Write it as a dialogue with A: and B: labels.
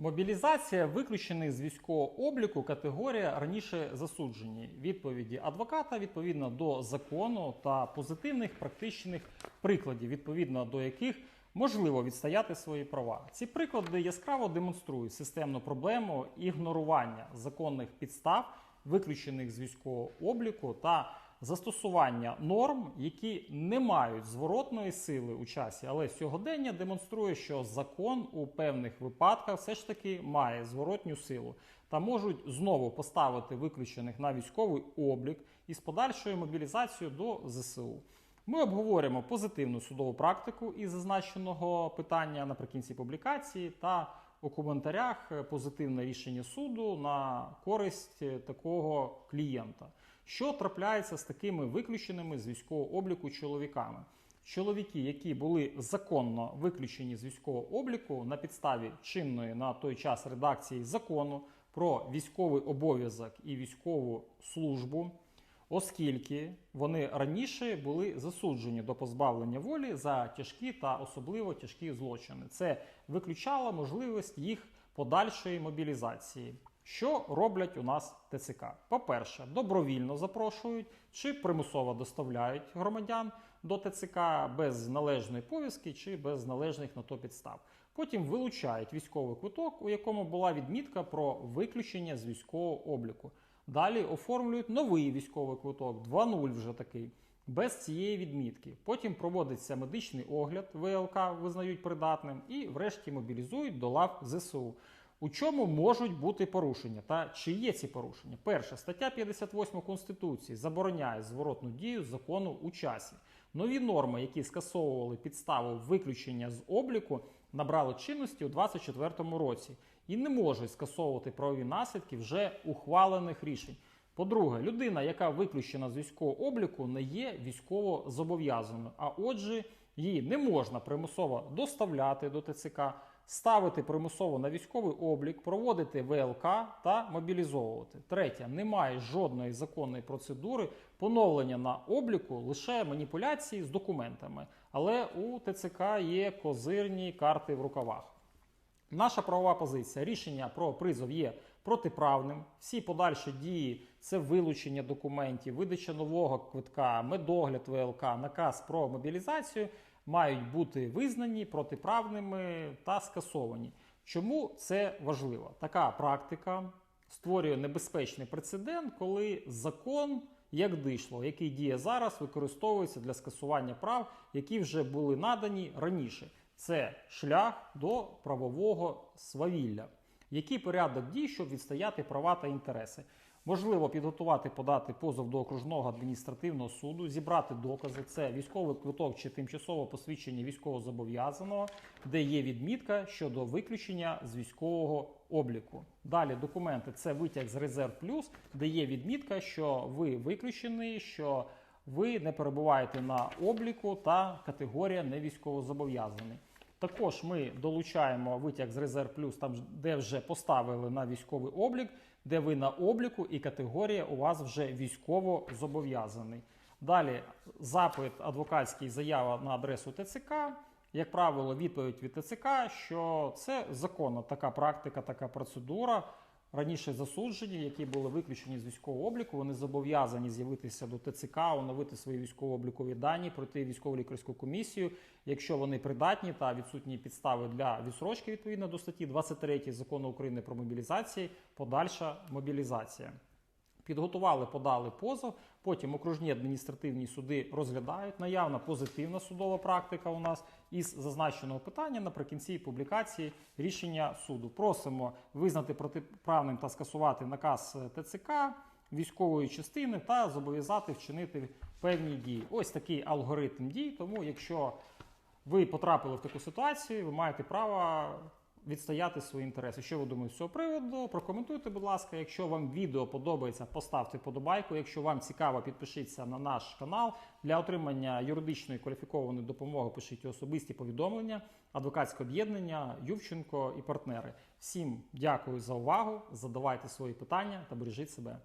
A: Мобілізація виключених з військового обліку категорія раніше засуджені. Відповіді адвоката відповідно до закону та позитивних практичних прикладів, відповідно до яких можливо відстояти свої права. Ці приклади яскраво демонструють системну проблему ігнорування законних підстав, виключених з військового обліку та застосування норм, які не мають зворотної сили у часі, але сьогодення демонструє, що закон у певних випадках все ж таки має зворотню силу та можуть знову поставити виключених на військовий облік із подальшою мобілізацією до ЗСУ. Ми обговоримо позитивну судову практику із зазначеного питання наприкінці публікації та у коментарях позитивне рішення суду на користь такого клієнта. Що трапляється з такими виключеними з військового обліку чоловіками? Чоловіки, які були законно виключені з військового обліку на підставі чинної на той час редакції закону про військовий обов'язок і військову службу, оскільки вони раніше були засуджені до позбавлення волі за тяжкі та особливо тяжкі злочини. Це виключало можливість їх подальшої мобілізації. Що роблять у нас ТЦК? По-перше, добровільно запрошують чи примусово доставляють громадян до ТЦК без належної повістки чи без належних на то підстав. Потім вилучають військовий квиток, у якому була відмітка про виключення з військового обліку. Далі оформлюють новий військовий квиток, 2.0 вже такий, без цієї відмітки. Потім проводиться медичний огляд, ВЛК визнають придатним, і врешті мобілізують до лав ЗСУ. У чому можуть бути порушення та чи є ці порушення? Перше, стаття 58 Конституції забороняє зворотну дію закону у часі. Нові норми, які скасовували підставу виключення з обліку, набрали чинності у 2024 році і не можуть скасовувати правові наслідки вже ухвалених рішень. По-друге, людина, яка виключена з військового обліку, не є військово зобов'язаною, а отже, її не можна примусово доставляти до ТЦК, ставити примусово на військовий облік, проводити ВЛК та мобілізовувати. Третє, немає жодної законної процедури поновлення на обліку, лише маніпуляції з документами. Але у ТЦК є козирні карти в рукавах. Наша правова позиція рішення про призов є протиправним. Всі подальші дії це вилучення документів, видача нового квитка, медогляд ВЛК, наказ про мобілізацію мають бути визнані протиправними та скасовані. Чому це важливо? Така практика створює небезпечний прецедент, коли закон. Як дишло, який діє зараз, використовується для скасування прав, які вже були надані раніше. Це шлях до правового свавілля. Який порядок дій, щоб відстояти права та інтереси? Можливо, підготувати, подати позов до окружного адміністративного суду, зібрати докази. Це військовий квиток чи тимчасове посвідчення військовозобов'язаного, де є відмітка щодо виключення з військового обліку. Далі документи це витяг з резерв плюс, де є відмітка, що ви виключені, що ви не перебуваєте на обліку та категорія не військовозобов'язаний. Також ми долучаємо витяг з резерв плюс, там де вже поставили на військовий облік, де ви на обліку і категорія у вас вже військово зобов'язаний. Далі запит адвокатський заява на адресу ТЦК. Як правило, відповідь від ТЦК, що це законна така практика, така процедура. Раніше засуджені, які були виключені з військового обліку, вони зобов'язані з'явитися до ТЦК, оновити свої військово-облікові дані, пройти військово-лікарську комісію, якщо вони придатні та відсутні підстави для відсрочки відповідно до статті 23 закону України про мобілізацію, подальша мобілізація. Підготували, подали позов. Потім окружні адміністративні суди розглядають. Наявна позитивна судова практика у нас із зазначеного питання наприкінці публікації рішення суду. Просимо визнати протиправним та скасувати наказ ТЦК військової частини та зобов'язати вчинити певні дії. Ось такий алгоритм дій. Тому, якщо ви потрапили в таку ситуацію, ви маєте право відстояти свої інтереси. Що ви думаєте з цього приводу? Прокоментуйте, будь ласка. Якщо вам відео подобається, поставте подобайку. Якщо вам цікаво, підпишіться на наш канал. Для отримання юридичної кваліфікованої допомоги пишіть особисті повідомлення, адвокатське об'єднання, Ювченко і партнери. Всім дякую за увагу. Задавайте свої питання та бережіть себе.